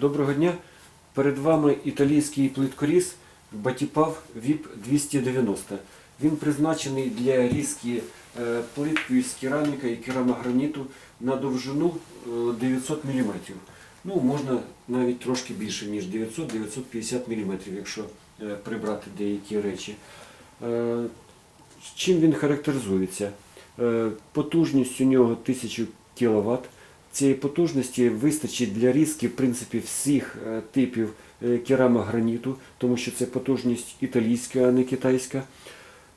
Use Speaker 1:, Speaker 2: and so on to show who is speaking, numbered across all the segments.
Speaker 1: Доброго дня. Перед вами італійський плиткоріз Батіпав VIP 290. Він призначений для різки е, плиткою з кераміка і керамограніту на довжину е, 900 мм. Ну, можна навіть трошки більше, ніж 900-950 мм, якщо е, прибрати деякі речі. Е, Чим він характеризується? Е, Потужність у нього 1000 кВт. Цієї потужності вистачить для різки в принципі, всіх е, типів е, керамограніту, тому що це потужність італійська, а не китайська.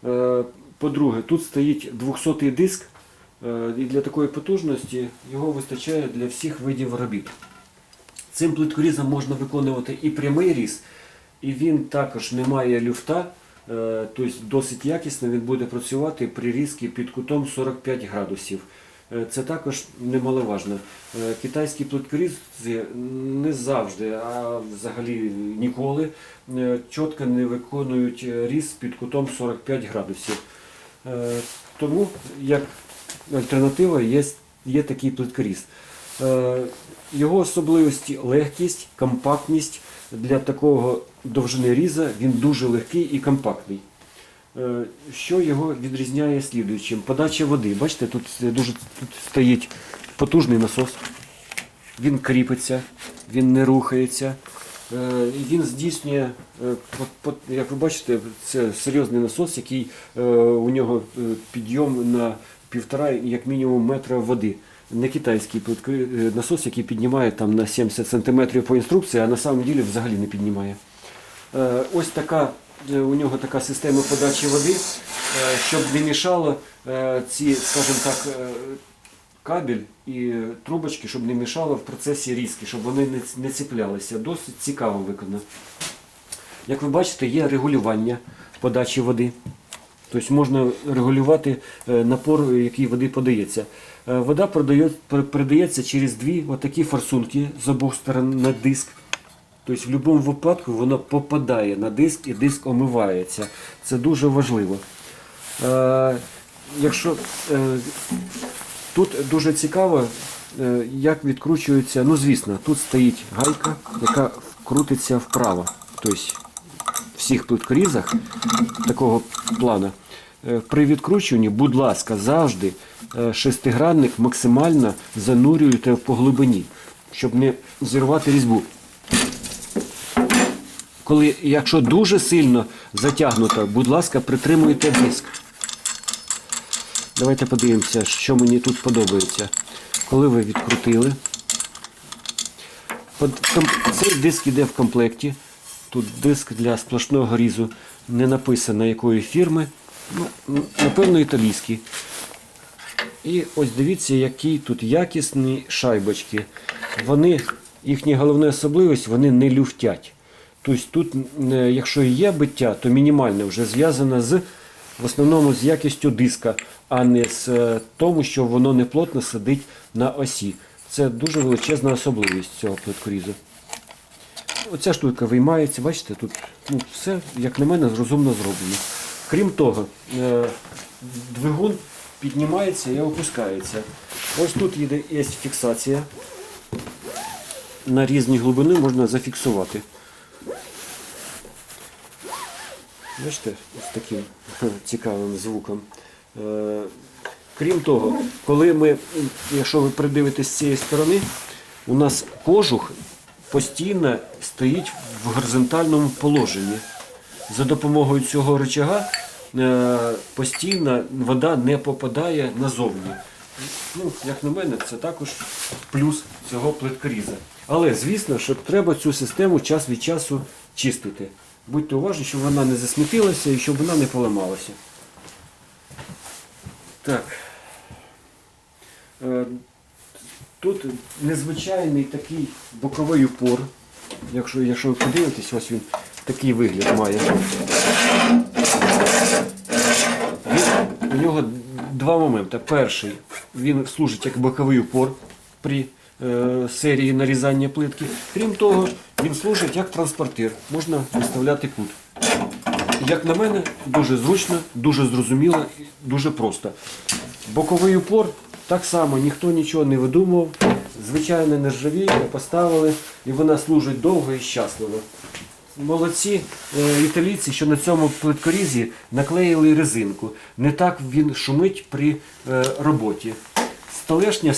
Speaker 1: Е, По-друге, тут стоїть 200-й диск, і для такої потужності його вистачає для всіх видів робіт. Цим плиткорізом можна виконувати і прямий різ, і він також не має люфта, тобто досить якісно він буде працювати при різці під кутом 45 градусів. Е, Це також немаловажно. Е, Китайські плиткорізи не завжди, а взагалі ніколи е, чітко не виконують різ під кутом 45 градусів. Тому як альтернатива є, є такий плиткоріз. Його особливості легкість, компактність. Для такого довжини різа він дуже легкий і компактний. Е, Що його відрізняє слідуючим? Подача води. Бачите, тут дуже тут стоїть потужний насос. Він кріпиться, він не рухається. Е, Він здійснює, е, як ви бачите, це серйозний насос, який е, у нього е, підйом на півтора, як мінімум, метра води. Не китайський е, насос, який піднімає там на 70 см по інструкції, а на самом ділі взагалі не піднімає. Е, Ось така е, у нього така система подачі води, е, щоб не мішало е, ці, скажімо так, е, кабель і трубочки, щоб не мішало в процесі різки, щоб вони не, ціплялися. Досить цікаво виконано. Як ви бачите, є регулювання подачі води. Тобто можна регулювати е, напор, який води подається. Е, Вода передається через дві отакі форсунки з обох сторон на диск. Тобто в будь-якому випадку воно попадає на диск і диск омивається. Це дуже важливо. Е, якщо, е, тут дуже цікаво, е, як відкручується, ну звісно, тут стоїть гайка, яка крутиться вправо. Тобто в всіх плиткорізах такого плану. е, При відкручуванні, будь ласка, завжди е, шестигранник максимально занурюєте по глибині, щоб не зірвати різьбу. Коли, якщо дуже сильно затягнуто, будь ласка, притримуйте диск. Давайте подивимося, що мені тут подобається. Коли ви відкрутили, цей диск йде в комплекті. Тут диск для сплошного різу. Не написано якої фірми. Ну, напевно, італійський. І ось дивіться, які тут якісні шайбочки. Вони, їхня головна особливість, вони не люфтять. Тобто тут, е, якщо є биття, то мінімальне вже зв'язане з в основному з якістю диска, а не з е, тому, що воно не плотно сидить на осі. Це дуже величезна особливість цього плиткорізу. Оця штука виймається, бачите, тут ну, все, як на мене, розумно зроблено. Крім того, е, двигун піднімається і опускається. Ось тут є фіксація. На різні глибини можна зафіксувати. Бачите, з таким цікавим звуком. Е, Крім того, коли ми, якщо ви придивитесь з цієї сторони, у нас кожух постійно стоїть в горизонтальному положенні. За допомогою цього рычага е, постійно вода не попадає назовні. Ну, як на мене, це також плюс цього плиткоріза. Але звісно, що треба цю систему час від часу чистити. Будьте уважні, щоб вона не засмітилася і щоб вона не поламалася. Так. Е, Тут незвичайний такий боковий упор. Якщо, якщо ви подивитесь, ось він такий вигляд має. Він, у нього два моменти. Перший, він служить як боковий упор при серії нарізання плитки. Крім того, він служить як транспортир. Можна виставляти кут. Як на мене, дуже зручно, дуже зрозуміло, дуже просто. Боковий упор так само ніхто нічого не видумував. звичайно нержавійка, поставили, і вона служить довго і щасливо. Молодці е, італійці, що на цьому плиткорізі наклеїли резинку. Не так він шумить при е, роботі. Столешня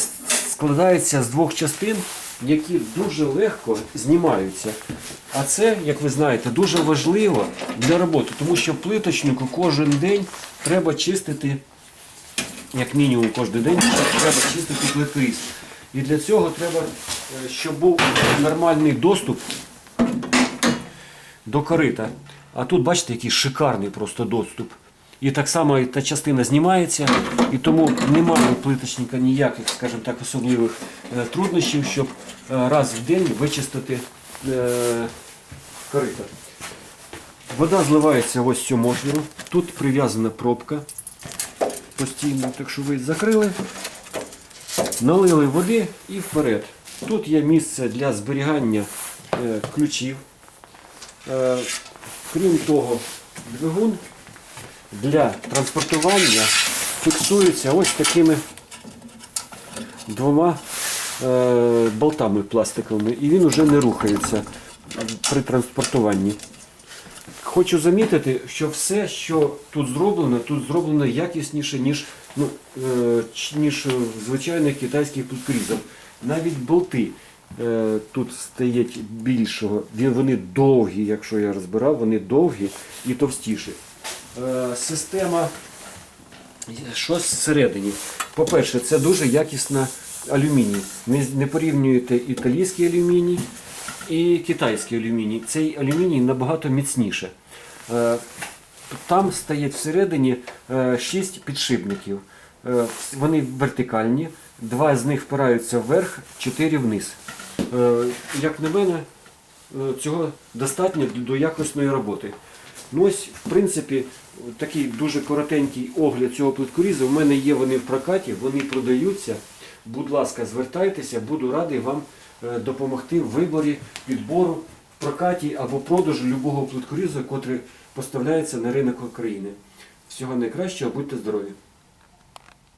Speaker 1: складається з двох частин, які дуже легко знімаються. А це, як ви знаєте, дуже важливо для роботи, тому що плиточнику кожен день треба чистити, як мінімум кожен день треба чистити плиткоріз. І для цього треба, е, щоб був нормальний доступ до корита. А тут бачите, який шикарний просто доступ. І так само і та частина знімається, і тому немає у плиточника ніяких, скажімо так, особливих е, труднощів, щоб е, раз в день вичистити е, корита. Вода зливається ось цьому отвіру. Тут прив'язана пробка постійно, так що ви закрили, налили води і вперед. Тут є місце для зберігання ключів. Крім того, двигун для транспортування фіксується ось такими двома е, болтами пластиковими, і він вже не рухається при транспортуванні. Хочу замітити, що все, що тут зроблено, тут зроблено якісніше, ніж, ну, е, ніж звичайних китайських плиткорізах. Навіть болти е, тут стоять більшого. Вони довгі, якщо я розбирав, вони довгі і товстіші. Е, система що всередині? По-перше, це дуже якісна алюміній. Не, не порівнюєте італійський алюміній і китайський алюміній. Цей алюміній набагато міцніше. Е, Там стоять всередині 6 підшипників. Е, Вони вертикальні, два з них впираються вверх, 4 вниз. Як на мене, цього достатньо до якісної роботи. Ну ось, в принципі, такий дуже коротенький огляд цього плиткоріза. У мене є вони в прокаті, вони продаються. Будь ласка, звертайтеся, буду радий вам е, допомогти в виборі, підбору, прокаті або продажу любого плиткорізу, котрий поставляється на ринок України. Всього найкращого, будьте здорові!